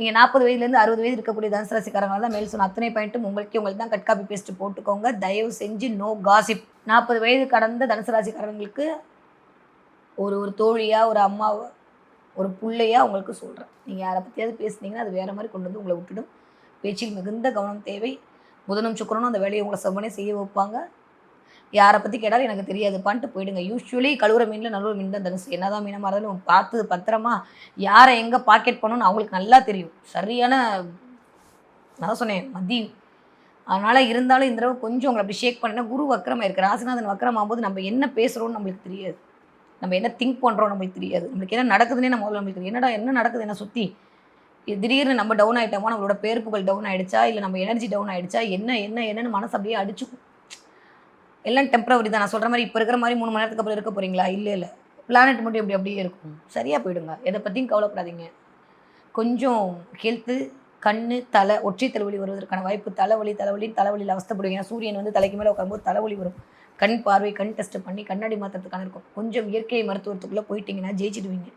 நீங்கள் நாற்பது வயதுலேருந்து அறுபது வயது இருக்கக்கூடிய தனுசு ராசிக்காரங்க தான் மேல் சொன்ன அத்தனை பாயிண்ட்டும் உங்களுக்கு உங்களுக்கு தான் கட் காப்பி பேஸ்ட் போட்டுக்கோங்க. தயவு செஞ்சு நோ காசிப் நாற்பது வயது கடந்த தனுசு ராசிக்காரங்களுக்கு ஒரு ஒரு தோழியாக ஒரு அம்மாவை ஒரு பிள்ளையாக உங்களுக்கு சொல்கிறேன் நீங்கள் யாரை பற்றியாவது பேசுனீங்கன்னா அது வேறு மாதிரி கொண்டு வந்து உங்களை விட்டுடும். பேச்சில் மிகுந்த கவனம் தேவை. புதனும் சுக்கரனும் அந்த வேலையை உங்களை செவ்வனே செய்ய வைப்பாங்க. யாரை பற்றி கேட்டாலும் எனக்கு தெரியாது. பண்ணிட்டு போயிடுங்க. யூஸ்வலி கழுவுற மீனில் நழுவுற மீன் தான் தனுசு. என்னதான் மீனமாக இருந்தாலும் பார்த்து பத்திரமா யாரை எங்கே பாக்கெட் பண்ணணும்னு அவங்களுக்கு நல்லா தெரியும். சரியான நான் தான் சொன்னேன் மதியம் அதனால் இருந்தாலும் இந்த தடவை கொஞ்சம் உங்களை அப்படி ஷேக் பண்ணால் குரு வக்கரமாக இருக்குது ராசிநாதன் வக்கரமாகும்போது நம்ம என்ன பேசுகிறோம்னு நம்மளுக்கு தெரியாது. நம்ம என்ன திங்க் பண்ணுறோம் நம்மளுக்கு தெரியாது. நம்மளுக்கு என்ன நடக்குதுன்னே நம்ம முதல்ல நம்மளுக்கு என்னடா என்ன நடக்குது? என்ன சுற்றி திடீர்னு நம்ம டவுன் ஆகிட்டோமோ நம்மளோட பேர் புகழ் டவுன் ஆகிடுச்சா இல்லை நம்ம எனர்ஜி டவுன் ஆகிடுச்சா என்ன என்ன என்னன்னு மனசு அப்படியே அடிச்சுக்கும். எல்லாம் டெம்பரவரி தான். நான் சொல்கிற மாதிரி இப்போ இருக்கிற மாதிரி மூணு மணி நேரத்துக்கு அப்புறம் இருக்க போகிறீங்களா இல்லை இல்லை. பிளானட் மட்டும் இப்படி அப்படியே இருக்கும். சரியாக போயிடுங்க. எதை பற்றியும் கவலைப்படாதீங்க. கொஞ்சம் ஹெல்த்து கண் தலை ஒற்றை தலைவலி வருவதற்கான வாய்ப்பு. தலைவலி தலைவலி தலைவலியில் அவஸ்தப்படுவீங்க. சூரியன் வந்து தலைக்கு மேலே உட்காரும்போது தலைவலி வரும். கண் பார்வை கண் டெஸ்ட் பண்ணி கண்ணாடி மாற்றுறதுக்கான இருக்கும். கொஞ்சம் இயற்கை மருத்துவத்துக்குள்ளே போயிட்டீங்கன்னா ஜெயிச்சிடுவீங்க.